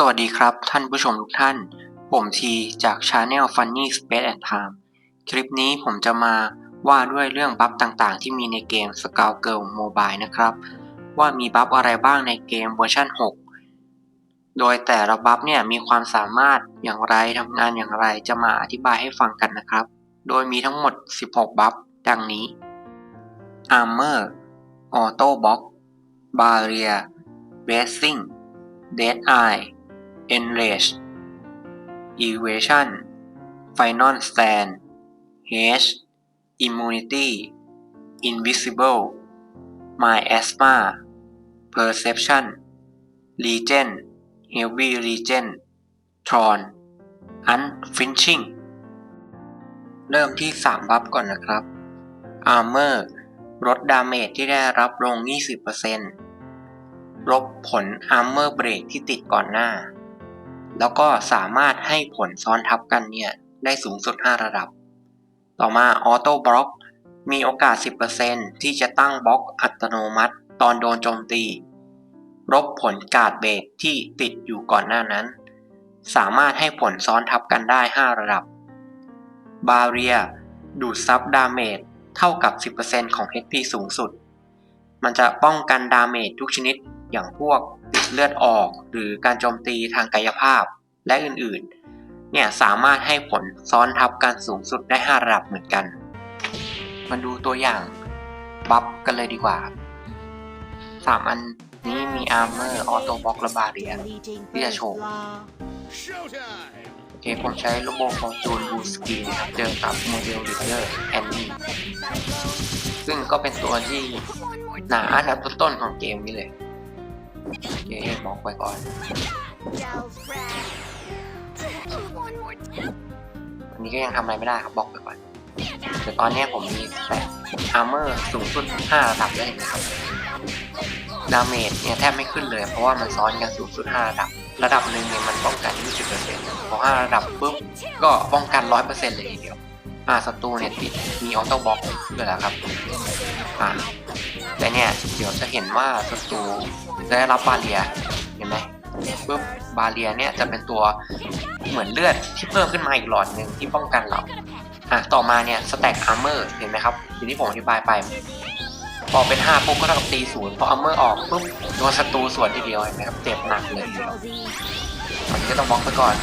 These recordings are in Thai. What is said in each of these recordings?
สวัสดีครับท่านผู้ชมทุกท่าน ผมทีจาก Channel Funny Space and Time คลิปนี้ผมจะมาว่าด้วยเรื่องบัฟต่างๆ ที่มีในเกม Scout Girl Mobile นะครับ ว่ามีบัฟอะไรบ้างในเกมเวอร์ชัน 6 โดยแต่ละบัฟเนี่ยมีความสามารถอย่างไรทำงานอย่างไรจะมาอธิบายให้ฟังกันนะครับ โดยมีทั้งหมด 16 บัฟดังนี้ Armor Auto Block Barrier Bracing Dead Eye Enrage Evasion Final Stand Haste Immunity Invisible My Asthma Perception Regen Heavy Regen Tron Unflinching เริ่มที่ 3 บัฟก่อนนะครับ Armor ลดดาเมจที่ได้รับลง 20%ลบผล Armor Break ที่ติดก่อนหน้า แล้วก็สามารถให้ผลซ้อนทับกันเนี่ยได้สูงสุด 5 ระดับ ต่อมา Auto Block มีโอกาส 10%ที่จะตั้งบล็อกอัตโนมัติ ตอนโดนโจมตี ลบผลการ์ดเบรกที่ติดอยู่ก่อนหน้านั้น สามารถให้ผลซ้อนทับกันได้ 5 ระดับ Barrier ดูดซับดาเมจเท่ากับ 10%ของ HP สูงสุด มันจะป้องกันดาเมจทุกชนิดอย่างพวกเลือดออกหรือการโจมตีทางกายภาพและอื่นๆ เนี่ยสามารถให้ผลซ้อนทับกันสูงสุดได้ 5 ระดับเหมือนกัน มาดูตัวอย่างบัฟกันเลยดีกว่าครับสามอันนี้มี Armor Auto Block และ Barrier ที่จะโชว์โอเคผมใช้โลโบฟอร์จูนบูสกีนะครับเจอกับโมเดลลิเดอร์แอนนี่ซึ่งก็เป็นตัวที่ หนาอันดับต้นๆของเกมนี้เลยเคมองไปก่อนอันนี้ก็ยังทำอะไรไม่ได้ครับบล็อกไปก่อนแต่ตอนนี้ผมมีแต่อาร์เมอร์สูงสุด5ระดับได้เห็นไหมครับดาเมจเนี่ยแทบไม่ขึ้นเลยเพราะว่ามันซ้อนกันสูงสุด5ระดับ ระดับหนึ่งเนี่ยมันป้องกัน 20%พอ5ระดับปุ๊บก็ป้องกัน 100%เลยทีเดียว อ่าศัตรูเนี่ยติดมีออโต้บล็อกด้วยแหละครับ อ่า แต่เนี่ยเดี๋ยวจะเห็นว่าศัตรูได้รับบาเรียเห็นไหมปุ๊บบาเรียเนี่ยจะเป็นตัวเหมือนเลือดที่เพิ่มขึ้นมาอีกหลอดหนึ่งที่ป้องกันเราอะต่อมาเนี่ยสแต็กอาร์เมอร์เห็นไหมครับอย่างที่ผมอธิบายไปพอเป็น5ปุ๊บก็เท่ากับตีศูนย์พออาร์เมอร์ออกปุ๊บโดนศัตรูส่วนทีเดียวเห็นไหมครับเจ็บหนักเลยทีเดียวมันก็ต้องบล็อกไปก่อน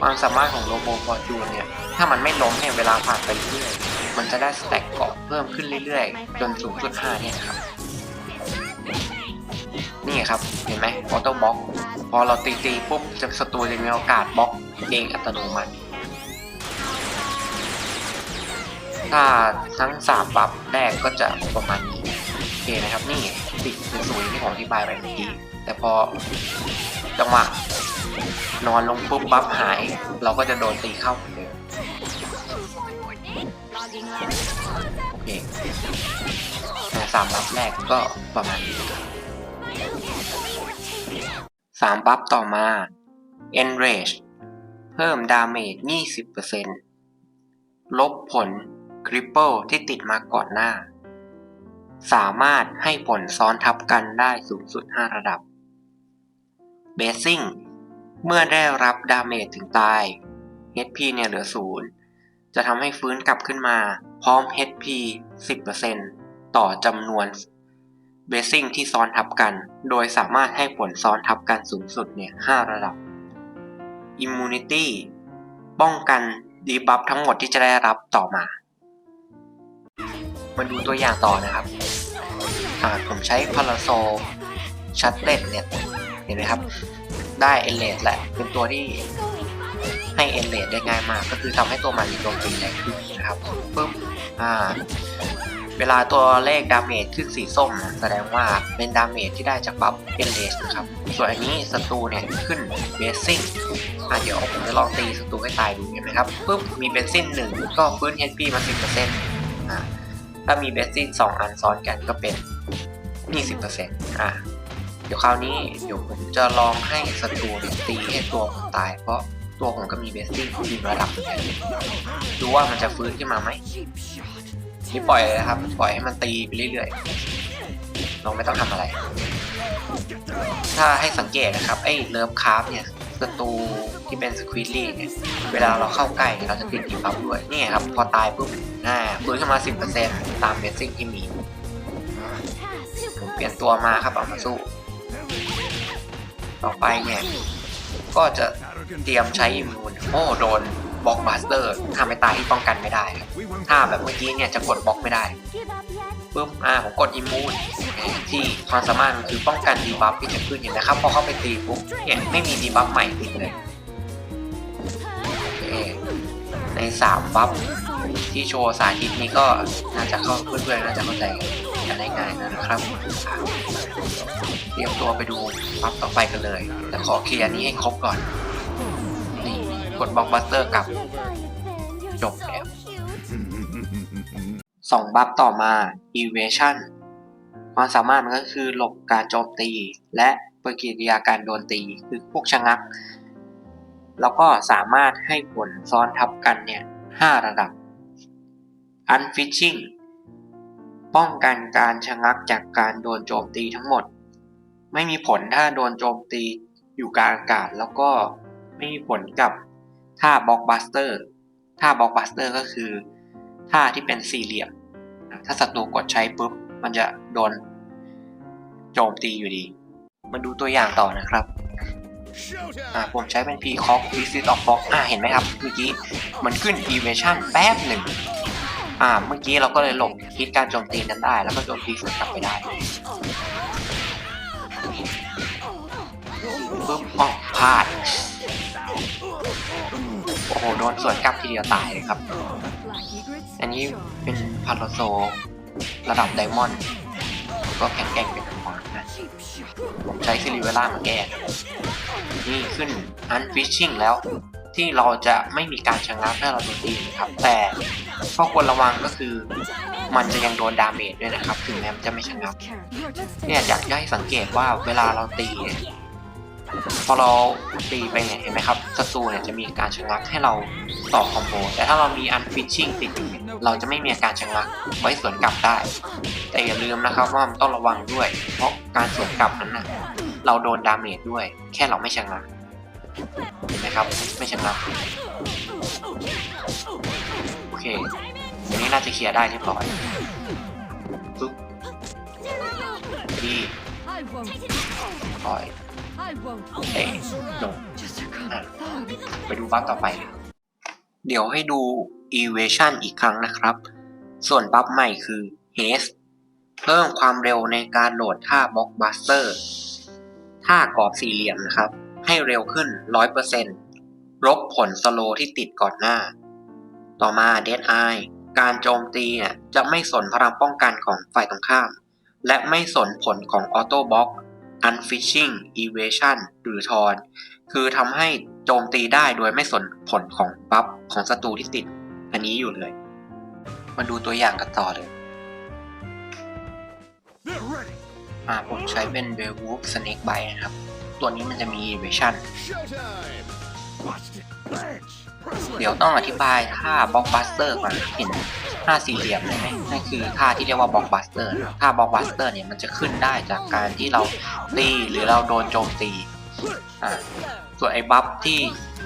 ความสามารถของโลโบฟอร์จูนเนี่ยถ้ามันไม่ล้มเนี่ยเวลาผ่านไปเรื่อย มันจะได้สแต็กเกาะเพิ่มขึ้นเรื่อยๆ จนสูงสุด5เนี่ยครับ นี่ครับ เห็นไหมออโต้บล็อก พอเราตีตีปุ๊บจะศัตรูจะมีโอกาสบล็อกเองอัตโนมัติ ถ้าทั้งสามบัฟแรกก็จะประมาณนี้โอเคนะครับ นี่ติดเป็นศูนย์ที่ผมอธิบายไปเมื่อกี้ แต่พอจังหวะนอนลงปุ๊บบัฟหาย เราก็จะโดนตีเข้า โอเคแต่สามบัฟแรกก็ประมาณนี้สามบัฟต่อมา Enrage เพิ่มดาเมจ 20%ลบผล Cripple ที่ติดมาก่อนหน้า สามารถให้ผลซ้อนทับกันได้สูงสุด 5 ระดับ Basing เมื่อได้รับดาเมจถึงตาย HP เนี่ยเหลือ 0 จะทำให้ฟื้นกลับขึ้นมา พร้อม HP 10%ต่อจำนวน Basing ที่ซ้อนทับกัน โดยสามารถให้ผลซ้อนทับกันสูงสุดเนี่ย 5 ระดับ Immunity ป้องกันดีบัฟทั้งหมดที่จะได้รับต่อมา มาดูตัวอย่างต่อนะครับผมใช้พาราโซชัตเลตเนี่ย เห็นไหมครับ ได้เอเลดแหละ เป็นตัวที่ ให้เอ็นเลดได้ง่ายมาก ก็คือทำให้ตัวมันมีโจมตีแรงขึ้นนะครับปุ๊บอ่าเวลาตัวเลขดาเมจขึ้นสีส้มนะแสดงว่าเป็นดาเมจที่ได้จากบัฟเอเลดนะครับ ส่วนอันนี้ศัตรูเนี่ยขึ้นเบสซิ่งอะเดี๋ยวผมจะลองตีศัตรูให้ตายดูเห็นไหมครับปุ๊บมีเบสซิ่งหนึ่งก็ฟื้น HP มา 10%อ่าถ้ามีเบสซิ่งสองอันซ้อนกันก็เป็น 20%อะเดี๋ยวคราวนี้เดี๋ยวผมจะลองให้ศัตรูตีให้ตัวผมตาย เพราะ ตัวผมก็มีเบสซิ่งอยู่ระดับหนึ่งดูว่ามันจะฟื้นขึ้นมาไหมนี่ปล่อยเลยครับ ปล่อยให้มันตีไปเรื่อยๆเราไม่ต้องทำอะไร ถ้าให้สังเกตนะครับ ไอ้เลิฟคราฟเนี่ยศัตรูที่เป็นสควิตลี่เนี่ย เวลาเราเข้าใกล้เราจะติดดีบัฟด้วย นี่ครับ พอตายปุ๊บอ่าฟื้นขึ้นมา 10%ตามเบสซิ่งที่มี ผมเปลี่ยนตัวมาครับเอามาสู้ ต่อไปเนี่ย ก็จะ เตรียมใช้อิมมูนโอ้โดนบล็อกบัสเตอร์ทำให้ตายที่ป้องกันไม่ได้ครับถ้าแบบเมื่อกี้เนี่ยจะกดบล็อกไม่ได้ปุ๊บอ่าผมกดอิมมูนที่ความสามารถมันคือป้องกันดีบัฟที่จะขึ้นเห็นนะครับพอเข้าไปตีปุ๊บเนี่ยไม่มีดีบัฟใหม่ติดเลยโอเคใน3บัฟที่โชว์สาธิตนี้ก็น่าจะเข้าเพื่อนๆน่าจะเข้าใจกันได้ง่ายนะครับอะเตรียมตัวไปดูบัฟต่อไปกันเลยแต่ขอเคลียร์นี้ให้ครบก่อนนี่ กดบล็อกบัสเตอร์กลับ จบแล้วสองบัฟต่อมา evasion ความสามารถมันก็คือหลบการโจมตี และปฏิกิริยาการโดนตีคือพวกชะงัก แล้วก็สามารถให้ผลซ้อนทับกันเนี่ย5ระดับ unfishing ป้องกันการชะงักจากการโดนโจมตีทั้งหมด ไม่มีผลถ้าโดนโจมตีอยู่กลางอากาศ แล้วก็ไม่มีผลกับ ท่าบล็อกบัสเตอร์ท่าบล็อกบัสเตอร์ก็คือท่าที่เป็นสี่เหลี่ยม ถ้าศัตรูกดใช้ปุ๊บ มันจะโดนโจมตีอยู่ดี มาดูตัวอย่างต่อนะครับผมใช้เป็น p c o c Visit of Fox อ่าเห็นไหมครับ เมื่อกี้มันขึ้น Evasion แป๊บหนึ่งอ่า เมื่อกี้เราก็เลยหลบคิดการโจมตีนั้นได้ แล้วก็โจมตีสวนกลับไปได้ปุ๊บอ๋อพลาด โอ้โหโดนสวนกลับทีเดียวตายเลยครับ อันนี้เป็นพาโลโซระดับไดมอนด์ก็แข็งแกร่งเป็นธรรมดานะผมใช้ซิลิเวล่ามาแก้นี่ขึ้นอันฟิชชิ่งแล้วที่เราจะไม่มีการชะงักถ้าเราโดนตีนะครับ แต่ข้อควรระวังก็คือ มันจะยังโดนดาเมจด้วยนะครับ ถึงแม้มันจะไม่ชะงักเนี่ยอยากให้สังเกตว่าเวลาเราตีเนี่ย พอเราตีไปเนี่ยเห็นไหมครับศัตรูเนี่ยจะมีการชะงักให้เราต่อคอมโบแต่ถ้าเรามีอันฟิชชิ่งติดอยู่เนี่ยเราจะไม่มีอาการชะงักไว้สวนกลับได้ แต่อย่าลืมนะครับว่ามันต้องระวังด้วย เพราะการสวนกลับนั้นนะเราโดนดาเมจด้วย แค่เราไม่ชะงักเห็นไหมครับ ไม่ชะงักโอเคอันนี้น่าจะเคลียร์ได้เรียบร้อยปึ๊บดี I won't. ปล่อย I won't. เตะลง Just a common thug. ไปดูบัฟต่อไป เดี๋ยวให้ดู evasion อีกครั้งนะครับ ส่วนบัฟใหม่คือ haste เพิ่มความเร็วในการโหลดท่า blockbuster ท่ากรอบสี่เหลี่ยมนะครับ ให้เร็วขึ้น 100%ลบผลสโลที่ติดก่อนหน้า ต่อมา dead eye การโจมตีเนี่ยจะไม่สนพลังป้องกันของฝ่ายตรงข้าม และไม่สนผลของ auto block unfishing evasion หรือทอน คือทำให้โจมตีได้โดยไม่สนผลของบัฟของศัตรูที่ติด อันนี้อยู่เลย มาดูตัวอย่างกันต่อเลย They're ready. อ่าผมใช้เป็น w e r w o l f Snake Bite นะครับ ตัวนี้มันจะมี Evasion เดี๋ยวต้องอธิบายท่า Blockbuster ก่อนเห็นท่าสี่เหลี่ยมเลยไหมนั่นคือท่าที่เรียกว่า Blockbuster ท่า Blockbuster เนี่ยมันจะขึ้นได้จากการที่เราตีหรือเราโดนโจมตีอ่าส่วนไอ้บัฟที่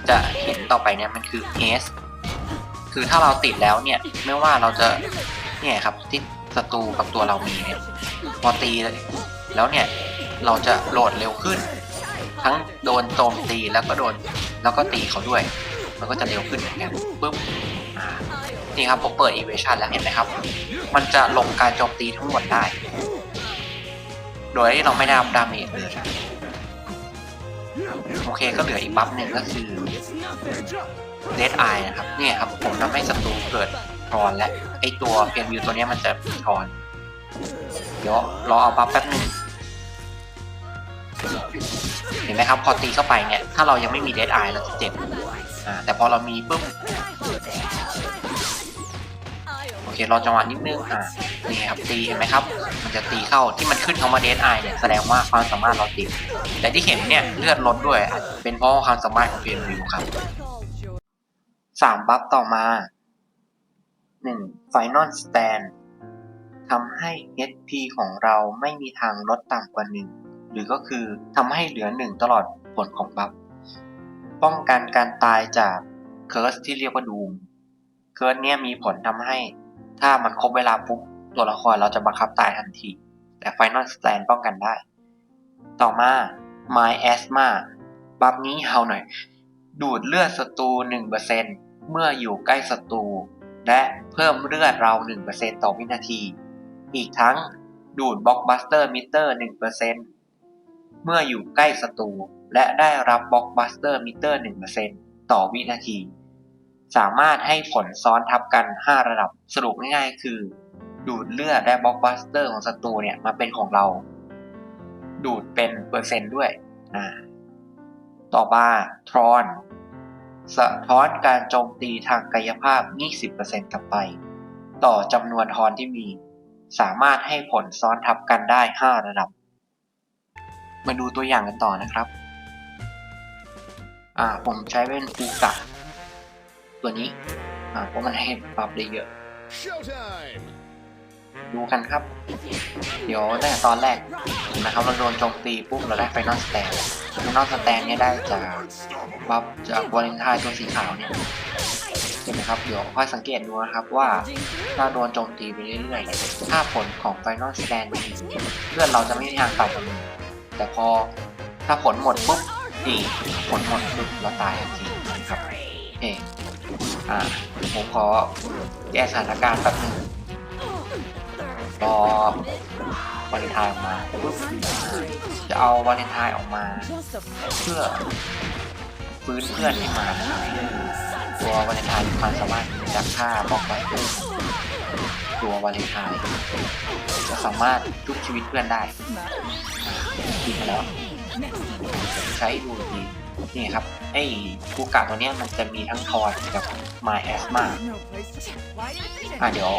จะเห็นต่อไปเนี่ยมันคือ HS คือถ้าเราติดแล้วเนี่ยไม่ว่าเราจะเนี่ยครับที่ศัตรูกับตัวเรามีเนี่ยพอตีเลยแล้วเนี่ยเราจะโหลดเร็วขึ้น ทั้งโดนโจมตีแล้วก็โดนแล้วก็ตีเขาด้วย มันก็จะเร็วขึ้นเหมือนกันปุ๊บนี่ครับผมเปิด evasion แล้วเห็นไหมครับ มันจะลงการโจมตีทั้งหมดได้ โดยที่เราไม่ได้รับดาเมจเลยโอเคก็เหลืออีกบัฟหนึ่งก็คือเ e ดไอนะครับเนี่ยครับผมทำให้ศัตรูเกิดทอนและไอตัวเพนวิวตัวนี้มันจะทอนเดี๋ยวรอเอาบัฟแป๊บหนึ่งเห็นไหมครับพอตีเข้าไปเนี่ย ถ้าเรายังไม่มีเ e ดไอเราจะเจ็บ อ่าแต่พอเรามีปุ๊บโอเครอจังหวะนิดนึงอ่านี่ครับตีเห็นไหมครับ มันจะตีเข้าที่มันขึ้นคำว่าเด d ไอเนี่ยแสดงว่าความสามารถเราติดแต่ที่เห็นเนี่ยเลือดลดด้วยอาจเป็นเพราะความสามารถของเพนวิวครับสามบัฟต่อมาหนึ่ง Final Stand ทำให้ HP ของเราไม่มีทางลดต่ำกว่าหนึ่งหรือก็คือทำให้เหลือหนึ่งตลอดผลของบัฟ ป้องกันการตายจากเคิร์สที่เรียกว่าดูมเคิร์สเนี่ยมีผลทำให้ ถ้ามันครบเวลาปุ๊บตัวละครเราจะบังคับตายทันที แต่ Final Stand ป้องกันได้ ต่อมา My Asthma บัฟนี้เฮาหน่อย ดูดเลือดศัตรู1%เมื่ออยู่ใกล้ศัตรูและเพิ่มเลือดเรา 1%ต่อวินาที อีกทั้งดูดบล็อกบัสเตอร์มิเตอร์ 1%เมื่ออยู่ใกล้ศัตรู และได้รับบล็อกบัสเตอร์มิเตอร์ 1%ต่อวินาที สามารถให้ผลซ้อนทับกัน 5 ระดับสรุปง่ายๆ คือ ดูดเลือดและบล็อกบัสเตอร์ของศัตรูเนี่ยมาเป็นของเรา ดูดเป็นเปอร์เซ็นต์ด้วยอ่าต่อมาทรอนสะท้อนการโจมตีทางกายภาพ 20%กลับไป ต่อจำนวนทอนที่มี สามารถให้ผลซ้อนทับกันได้ 5 ระดับ มาดูตัวอย่างกันต่อนะครับ อ่าผมใช้เป็นฟูกะตัวนี้ อ่าเพราะมันให้ปรับได้เยอะ Showtime! ดูกันครับ เดี๋ยวตั้งแต่ตอนแรกนะครับเราโดนโจมตีปุ๊บเราได้ไฟนอลสแตนไฟนอลสแตนเนี่ยได้จากบัฟจากวาเลนไทน์ตัวสีขาวเนี่ยเห็นไหมครับ เดี๋ยวค่อยสังเกตดูนะครับว่าถ้าโดนโจมตีไปเรื่อยๆเนี่ยถ้าผลของไฟนอลสแตนดีเลือดเราจะไม่มีทางต่ำกว่าหนึ่งแต่พอถ้าผลหมดปุ๊บ นี่หมดปุ๊บเราตายทันทีนะครับเฮ้อ่าผมขอแก้สถานการณ์แป๊บหนึงรอวาเลนไทน์ออกมาจะเอาวาเลนไทน์ออกมา เพื่อฟื้นเพื่อนให้มาตัววาเลนไทน์มีความสามารถจากค่าบล็อกไว้ตัววาเลนไทน์จะสามารถชุบชีวิตเพื่อนได้ดีแล้ว ใช้ดูดีนี่ครับไอ้กูกะตัวเนี้ยมันจะมีทั้งทอนกับ My Asthma อะเดี๋ยว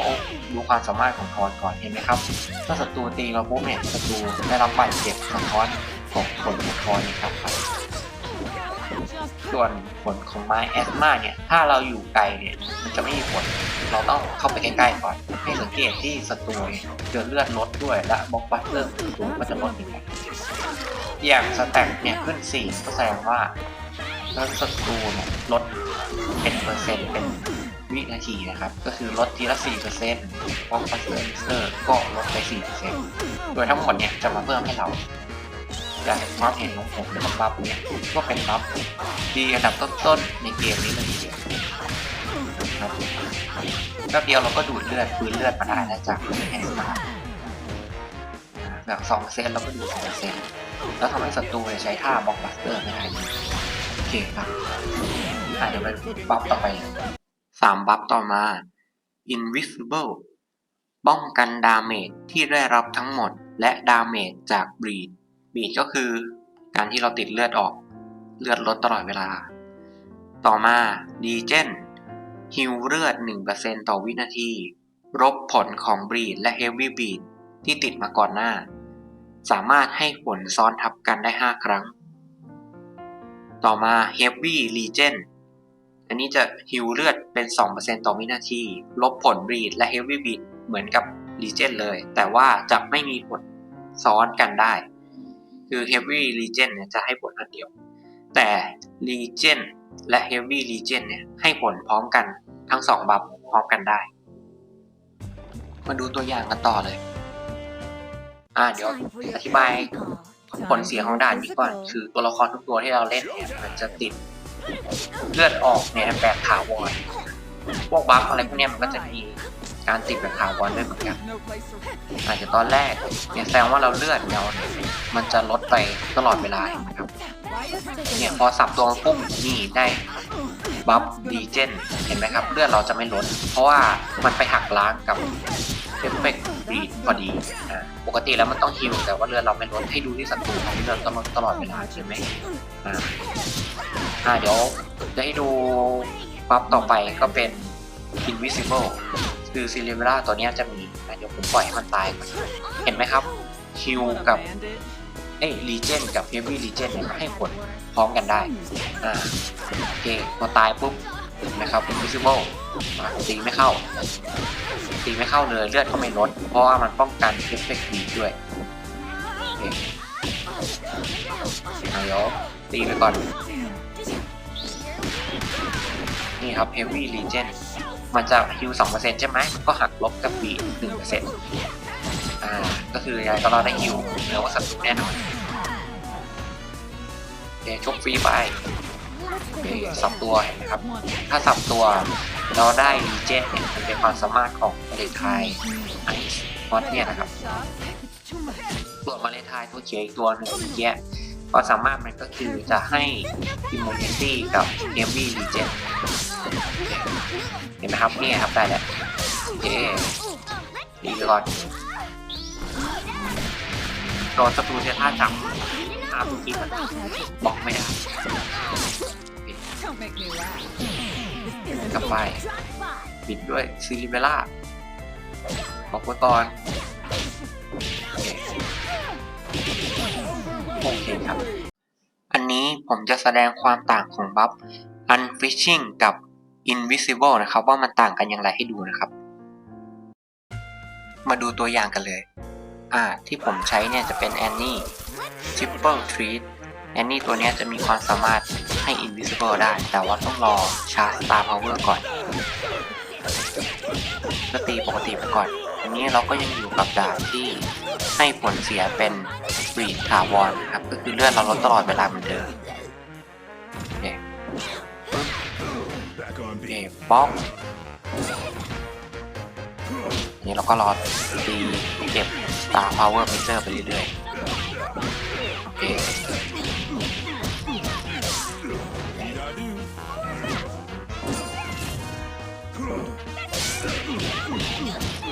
ดูความสามารถของทอนก่อนเห็นไหมครับถ้าศัตรูตีเราปุ๊บเนี่ยศัตรูได้รับบาดเจ็บสะท้อนของผลของทอนนี่ครับส่วนผลของไม้แอสมาเนี่ย ถ้าเราอยู่ไกลเนี่ย มันจะไม่มีผล เราต้องเข้าไปใกล้ๆก่อน ให้สังเกตที่ศัตรูเจอเลือดลดด้วยและบล็อกบัสเตอร์ศัตรูก็จะลดอีกแล้ว อย่างสแต็กเนี่ยขึ้น4ก็แสดงว่าเลือดศัตรูเนี่ยลดเป็นเปอร์เซ็นต์เป็นวินาทีนะครับ ก็คือลดทีละ4%บล็นต์ขอกบัสเตอร์ก็ลดไป4%โดยทั้งหมดเนี่ยจะมาเพิ่มให้เราจากความเห็นของผมในบัฟเนี่ยก็เป็นบัฟดีอันดับต้นๆในเกมนี้เลยทีเดียวครับแป๊บเดียวเราก็ดูดเลือดฟื้นเลือดมาได้แล้วจากแฮนด์มาจากสองเซนเราก็ดูดสองเซน แล้วทำให้ศัตรูใช้ท่าบล็อกบัสเตอร์ไม่ได้โอเคครับอะเดี๋ยวไปบัฟต่อไปสามบัฟต่อมา invisible ป้องกันดาเมจที่ได้รับทั้งหมด และดาเมจจากบรีดบรีดก็คือการที่เราติดเลือดออกเลือดลดตลอดเวลา ต่อมาดีเจนฮิวเลือด 1%ต่อวินาทีลบผลของบรีดและเฮฟวี่บีดที่ติดมาก่อนหน้า สามารถให้ผลซ้อนทับกันได้ 5 ครั้ง ต่อมา Heavy Regen อันนี้จะฮิวเลือดเป็น 2%ต่อวินาที ลบผลบีดและ Heavy Bleed เหมือนกับ Regen เลย แต่ว่าจะไม่มีผลซ้อนกันได้ คือ Heavy Regen เนี่ยจะให้ผลอันเดียว แต่ Regen และ Heavy Regen เนี่ยให้ผลพร้อมกันทั้ง 2 บัฟพร้อมกันได้ มาดูตัวอย่างกันต่อเลย อ่าเดี๋ยวอธิบายผลเสียของด่านนี้ก่อน คือตัวละครทุกตัวที่เราเล่นเนี่ยมันจะติดเลือดออกเนี่ยแบบถาวรพวกบัฟอะไรพวกเนี้ยมันก็จะมีการติดแบบถาวรด้วยเหมือนกันอาจจะตอนแรกเนี่ยแสดงว่าเราเลือดเราเนี่ยมันจะลดไปตลอดเวลานะครับเนี่ยพอสับตัวปุ๊บนี่ได้ บัฟดีเจนเห็นไหมครับเลือดเราจะไม่ลด เพราะว่ามันไปหักล้างกับเอฟเฟกต์บีดพอดีอ่าปกติแล้วมันต้องฮิวแต่ว่าเลือดเราไม่ลดให้ดูที่ศัตรูของเลือดตลอดตลอดเวลาใช่ไหมอ่าอ่าเดี๋ยวจะให้ดูบัฟต่อไปก็เป็น invisible คือซิลิเวล่าตัวเนี้ยจะมีอะเดี๋ยวผมปล่อยให้มันตายก่อนเห็นไหมครับฮิวกับเอ้ยรีเจนกับเฮฟวี่รีเจนให้ผล พร้อมกันได้ อ่า โอเค พอตายปุ๊บนะครับ invisible อะตีไม่เข้า ตีไม่เข้าเลยเลือดก็ไม่ลด เพราะว่ามันป้องกันเอฟเฟกต์ดีด้วยโอเคอะเดี๋ยตีไปก่อน นี่ครับ Heavy Regen มันจะฮิว2%ใช่ไหม ก็หักลบกับบี1%อ่า ก็คือยายก็รอได้ฮิวเหนือว่าศัตรูแน่นอน โอเคชกฟรีไปโอเคสับตัวเห็นไหมครับ ถ้าสับตัวเราได้รีเจนเนี่ยมันเป็นความสามารถของมาเลทายไอซ์มอสเนี่ยนะครับ It's too much. ส่วนมาเลทายตัวเขียวอีกตัวหนึ่งเมื่อกี้ความสามารถมันก็คือจะให้ immunity กับ heavy regen เห็นไหมครับนี่ครับได้แล้วโอเคดีก่อนโดนศัตรูเสียท่าจับ ท่าเมื่อกี้มันบล็อกไม่ได้กลับไปปิดด้วยซิลิเบล่าบอกไว้ก่อนโอเคครับ อันนี้ผมจะแสดงความต่างของบัฟ Unfishing กับ Invisible นะครับ ว่ามันต่างกันอย่างไรให้ดูนะครับ มาดูตัวอย่างกันเลย อ่า ที่ผมใช้เนี่ยจะเป็น Annie Triple Treat แอนนี่ตัวนี้จะมีความสามารถให้ Invisible ได้ แต่ว่าต้องรอชาร์จ Star Power ก่อน ก็ตีปกติไปก่อน อันนี้เราก็ยังอยู่กับดาบที่ให้ผลเสียเป็นสปีดถาวรครับ ก็คือเลือดเราลดตลอดเวลาเหมือนเดิมโอเคโอเค beat. บล็อกนนี้เราก็รอตีเก็บ Star Power Meter ไปเรื่อยๆ อเค Need I do?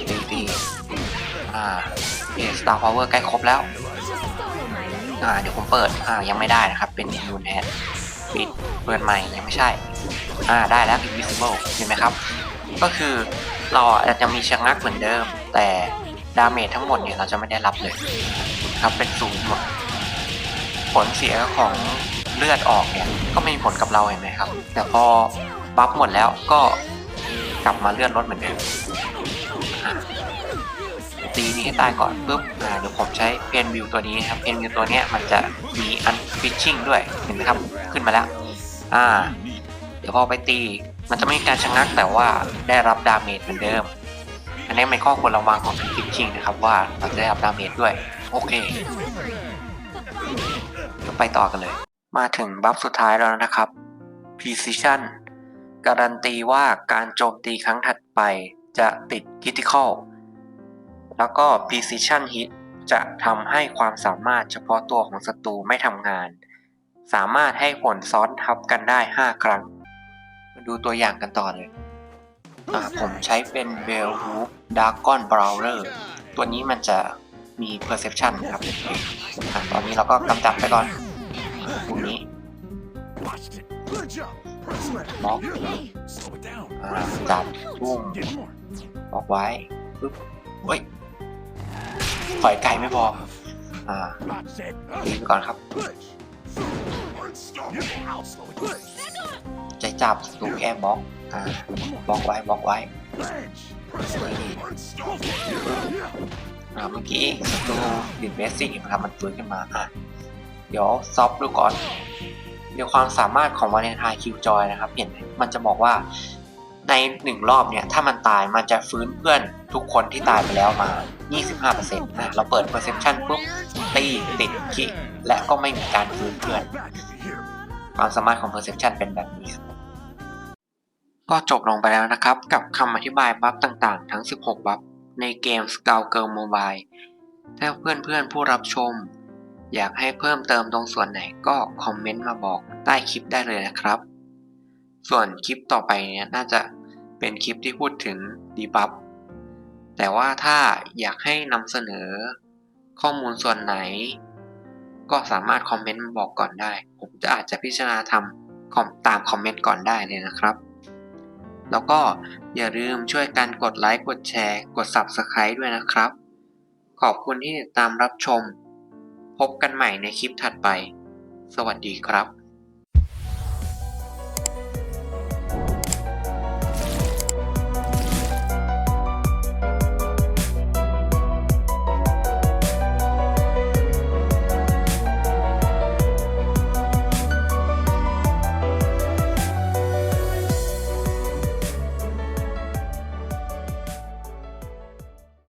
ตีตีอ่าโอเค Star Power ใกล้ครบแล้ว อ่า เดี๋ยวผมเปิด อ่า ยังไม่ได้นะครับ เป็นยูนแอดปิด เปิดใหม่ ยังไม่ใช่ อ่า ได้แล้ว Invisible เห็นไหมครับ ก็คือเราอาจจะมีชะงักเหมือนเดิม แต่ดาเมจทั้งหมดเนี่ย เราจะไม่ได้รับเลย ครับ เป็นศูนย์หมด ผลเสียของเลือดออกเนี่ยก็ไม่มีผลกับเราเห็นไหมครับ แต่พอบัฟหมดแล้วก็กลับมาเลื่อดลดเหมือนเดิมตีนี้ให้ตายก่อนปุ๊บเดี๋ยวผมใช้เพนวิวตัวนี้ครับเพนวิวตัวนี้มันจะมีอันฟิชชิ่งด้วยเห็นไหมครับขึ้นมาแล้ว อ่า เดี๋ยวพอไปตีมันจะไม่มีการชะงักแต่ว่าได้รับดาเมจเหมือนเดิม อันนี้เป็นข้อควรระวังของฟิชชิ่งนะครับว่าเราจะได้รับดาเมจด้วย โอเค เดี๋ยวไปต่อกันเลย มาถึงบัฟสุดท้ายแล้วนะครับ Precision การันตีว่าการโจมตีครั้งถัดไปจะติด Critical แล้วก็ Precision Hit จะทำให้ความสามารถเฉพาะตัวของศัตรูไม่ทำงาน สามารถให้ผลซ้อนทับกันได้ 5 ครั้ง มาดูตัวอย่างกันต่อเลยผมใช้เป็น b e l w o o f Dragon Brawler ตัวนี้มันจะ มี Perception นะครับอ่าตอนนี้เราก็กำจัดไปก่อนตรงนี้ Watched it. Good job. Press left. Ball. Slow it down. อ่าจับทุ่ม Get more. บอกไว้ปึ๊บเฮ้ยถอยไกลไม่พออ่า Watch it. ตีไปก่อนครับ Push. Unstoppable. I'll slow it. Push. ใจจับตูแค่บล็อกอ่าบล็อกไว้บล็อกไว้ อ่าเมื่อกี้ตูดิดเบสซิ่งนะครับมันฟื้นขึ้นมาอะเดี๋ยวซอฟดูก่อน เดี๋ยวความสามารถของวาเลนไทน์คิวจอยนะครับ เห็นไหมมันจะบอกว่าในหนึ่งรอบเนี่ย ถ้ามันตายมันจะฟื้นเพื่อนทุกคนที่ตายไปแล้วมา 25%นะเราเปิด Perception ปุ๊บตีติดคิและก็ไม่มีการฟื้นเพื่อน ความสามารถของ Perception เป็นแบบนี้ ก็จบลงไปแล้วนะครับ กับคำอธิบายบัฟต่างๆ ทั้ง 16 บัฟ ในเกม Scout Girl Mobile ถ้าเพื่อนๆผู้รับชม อยากให้เพิ่มเติมตรงส่วนไหนก็คอมเมนต์มาบอกใต้คลิปได้เลยนะครับ ส่วนคลิปต่อไปเนี่ยน่าจะเป็นคลิปที่พูดถึงดีบัฟแต่ว่าถ้าอยากให้นำเสนอข้อมูลส่วนไหน ก็สามารถคอมเมนต์มาบอกก่อนได้ ผมจะอาจจะพิจารณาทำตามคอมเมนต์ก่อนได้เลยนะครับ แล้วก็อย่าลืมช่วยกันกดไลค์ กดแชร์ กด Subscribe ด้วยนะครับ ขอบคุณที่ติดตามรับชม พบกันใหม่ในคลิปถัดไป สวัสดีครับ